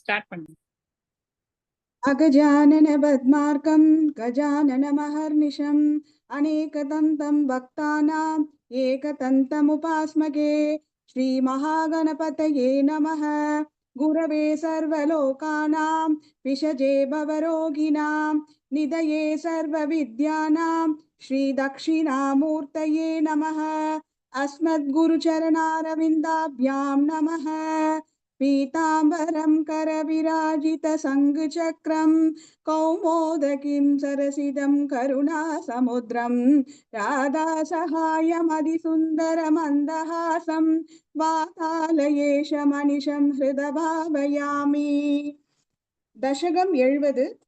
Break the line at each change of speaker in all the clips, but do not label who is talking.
Start பண்ணுங்க
अगजानन पद्मार्कं गजाननमहर्निशम् अनेकदन्तं भक्तानाम् एकदन्तमुपास्मगे श्रीमहागणपतये नमः गुरवे सर्वलोकानां विषजे भवरोगिणां निधये सर्वविद्यानां श्रीदक्षिणामूर्तये नमः अस्मद्गुरुचरणारविन्दाभ्यां नमः पीताम्बरं करविराजितसङ्गचक्रं कौमोदकीं सरसिदं करुणासमुद्रं राधासहायमधिसुन्दरमन्दहासं वातालयेशमनिशं हृदभावयामि தசகம் எழுவது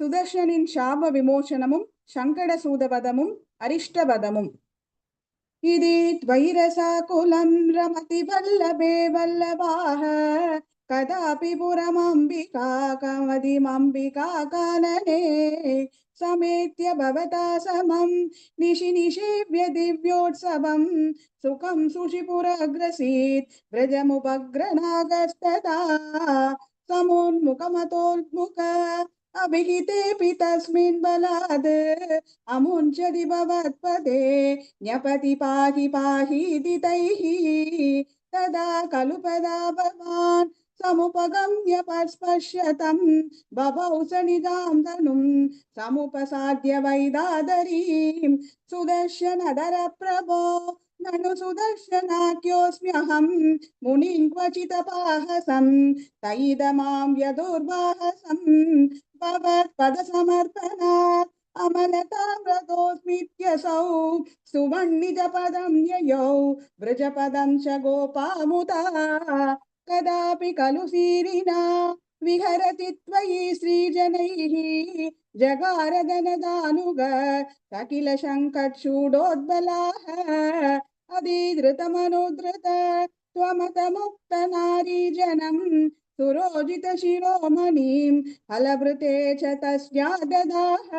சுதர்ஷனின் சாப விமோசனமும் சங்கடசூதவதமும் அரிஷ்டவதமும் इति द्वैरसाकुलं रमति वल्लभे वल्लभाः। कदापि पुरमम्बिका कमदिमम्बिका कानने। समेत्य भवता समं निशि निषेव्य दिव्योत्सवं। सुखं सुषिपुरग्रसीत् व्रजमुपग्रनागस्तदा। समोन्मुखमतोन्मुख अभिहितेऽपि तस्मिन् बलाद् अमुञ्चति भवत्पदे न्यपति पाहि पाहीति तैः तदा खलु पदा भवान् समुपगम्य पस्पश्यतं बभौ स निजां तनुं समुपसाद्य वैदादरीं। सुदर्शनधरप्रभो ननु सुदर्शनाख्योऽस्म्यहं मुनिं क्वचिदपाहसं, तैदमां यदुर्वाहसं भवत्पदसमर्पणात् अमलताव्रतोऽस्मीत्यसौ सुवह्निजपदं ययौ व्रजपदं च गोपामुदा, कदापि खलु सीरिना विहरति त्वयि श्रीजनैः, जगारदनदानुग सकिल शङ्कटशूडोद्बलाः अधीधृतमनुधृत त्वमतमुक्तनारीजनं सुरोजितशिरोमणिं फलभृते च तस्या ददाह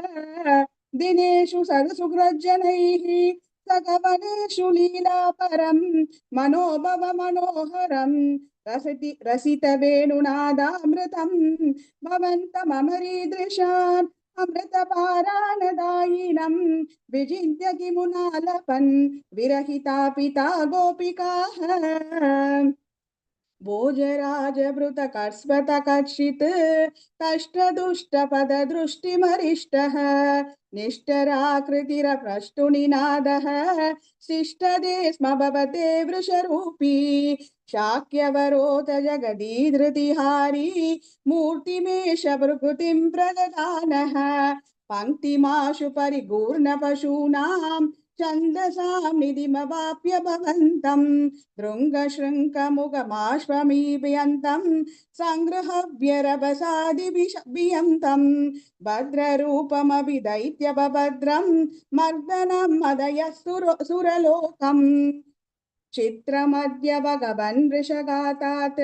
दिनेषु सरसुग्रजनैः सगवनेषु लीलापरं मनोभव मनोहरं रसति रसितवेणुनादामृतं भवन्तममरीदृशान् అమృతపారాణదాయినం విజిద్య కిమునాలపన్ విరహితా పితా గోపికా भोजराजभृतकर्स्वतकर्षित् कष्टदुष्टपददृष्टिमरिष्टः निष्ठराकृतिरप्रष्टुनिनादः शिष्टदे स्म भवते वृषरूपी शाक्यवरोत जगदी मूर्तिमेष प्रकृतिं प्रददानः पङ्क्तिमाशु परिपूर्णपशूनां ఛందసామిదిమవాప్య భవంతం దృంగశృంఖముగమాశ్వమీభయంతం సంగృహవ్యరభసాది బియంతం భద్రరూపమభి దైత్యభద్రం మర్దనం మదయ సురలోకం भगवन् वृषगातात्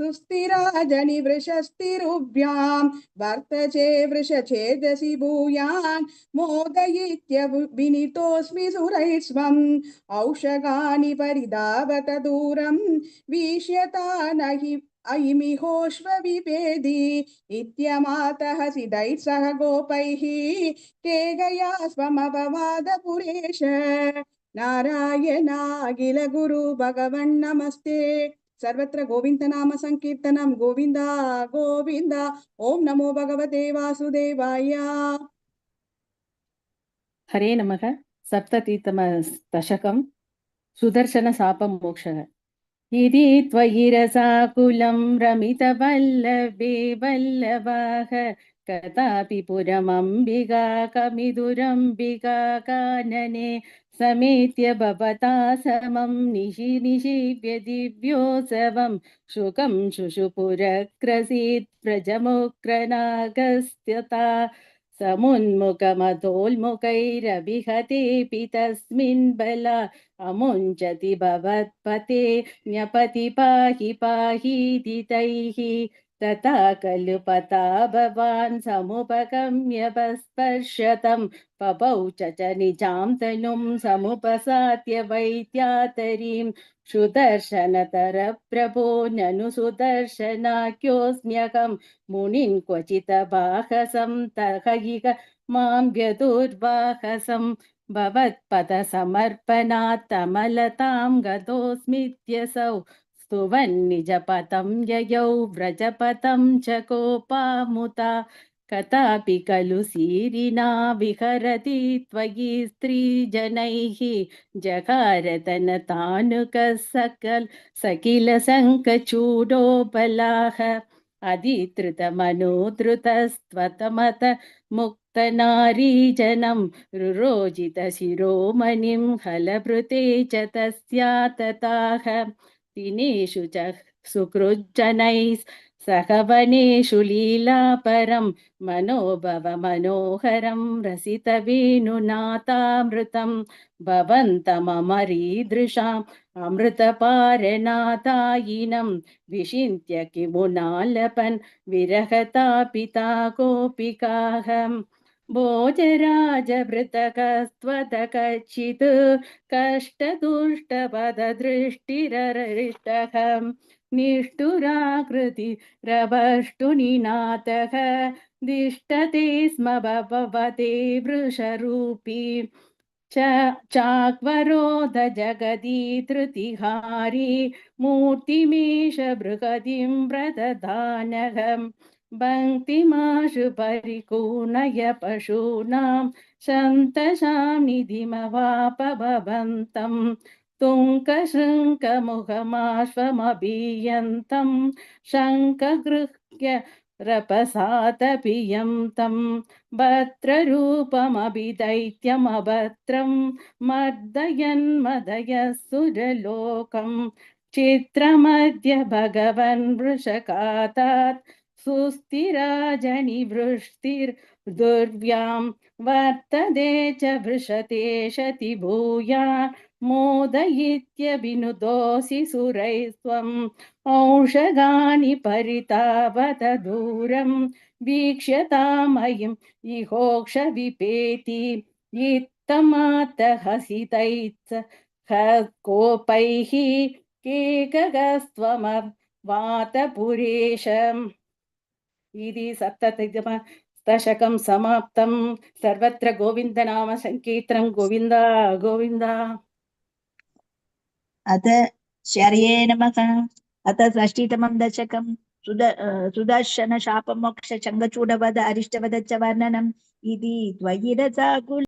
सुस्थिराजनि वृषस्थिरुभ्यां वर्तचे वृषछेदसि भूयान् मोदयित्य विनीतोऽस्मि सुरैस्वम् औषगानि परिधावत दूरं वीक्ष्यता नहि अयिमिहोष्वविभेदि इत्यमातः सिदैः सह गोपैः केगया स्वमपवादपुरेश నారాయణాఖిల గురు భగవన్ నమస్తే సర్వత్ర గోవింద నామ సంకీర్తనం గోవింద గోవింద ఓం నమో భగవతే
వాసుదేవాయ హరే నమ సప్తతీతమ దశకం సుదర్శన శాపం మోక్ష ఇది త్వయిరసాకులం రమిత వల్లభే వల్లభాహ कदापि पुरमम्बिका कमिदुरम्बिका कानने समेत्य भवता समं निशि निशीव्य दिव्योत्सवं शुकं शुशुपुरक्रसीत् व्रजमुक्रनागस्त्यता समुन्मुखमतोन्मुखैरभिहतेऽपि तस्मिन् बला अमुञ्चति भवत्पते न्यपति पाहि पाहीति तैः तथा खलु पता भवान् समुपगम्य स्पर्शतं पपौ च च निजां तनुं समुपसाद्य वैद्यातरीं। सुदर्शनतरप्रभो ननु सुदर्शनाख्योऽस्म्यहं। मुनिन् क्वचित् बाहसं तहैक मां व्यदुर्वाहसं। भवत्पदसमर्पणात् कमलतां गतोऽस्मीत्यसौ स्तुवन्निजपदं ययौ व्रजपदं च कोपामुता। कदापि खलु सीरिना विहरति त्वयि स्त्रीजनैः। जगारतनतानुकः सकल सकिल शङ्खचूडोबलाः अधिधृतमनोधृतस्त्वतमत मुक्तनारीजनं। रुरोजितशिरोमणिं हलभृते च तस्या तताः दिनेषु च सुकृज्जनैः सह वनेषु लीलापरं मनोभव मनोहरं रसितवेणुनाथामृतं भवन्तममरीदृशाम् अमृतपारनाथायिनं विचिन्त्य किमुनालपन् विरहतापिता गोपिकाः भोजराजभृतकस्त्वदकचित् कष्टदुष्टपददृष्टिररिष्टः निष्ठुराकृति रवष्टुनिनाथः दिष्टते स्म भवते वृषरूपी च चाक्वरोध जगदी धृतिहारी मूर्तिमेष बृहदीं व्रतदानहम् पङ्क्तिमाशु परिपूर्णय पशूनां शन्तशां निधिमवापभवन्तम् तुङ्कशृङ्कमुखमाश्वमभियन्तं शङ्खगृह्य रपसादपियं तं भद्ररूपमभिदैत्यमभद्रं मर्दयन् मदयसुरलोकं चित्रमद्य भगवन् वृषकातात् सुस्थिराजनिवृष्टिर्दुर्व्यां वर्तते च वृषते शति भूयान् मोदयित्यभिनुदोषि सुरैः त्वम्। औषधानि परितावत दूरं वीक्ष्यतामयम् इहोक्ष विपेति इत्थमातहसितैः कोपैः केकगस्त्वमवातपुरेशम् ఇది సప్తమ దశకం సమాప్తం సర్వత్ర గోవింద నామ సంకీర్తనం గోవింద
గోవింద అత శర్యే నమ అత షష్ఠీతమం దశకం సుద సుదర్శన శాపమోక్ష చంగచూడవద అరిష్టవద చ వర్ణనం ఇది ద్వయిరసాగుల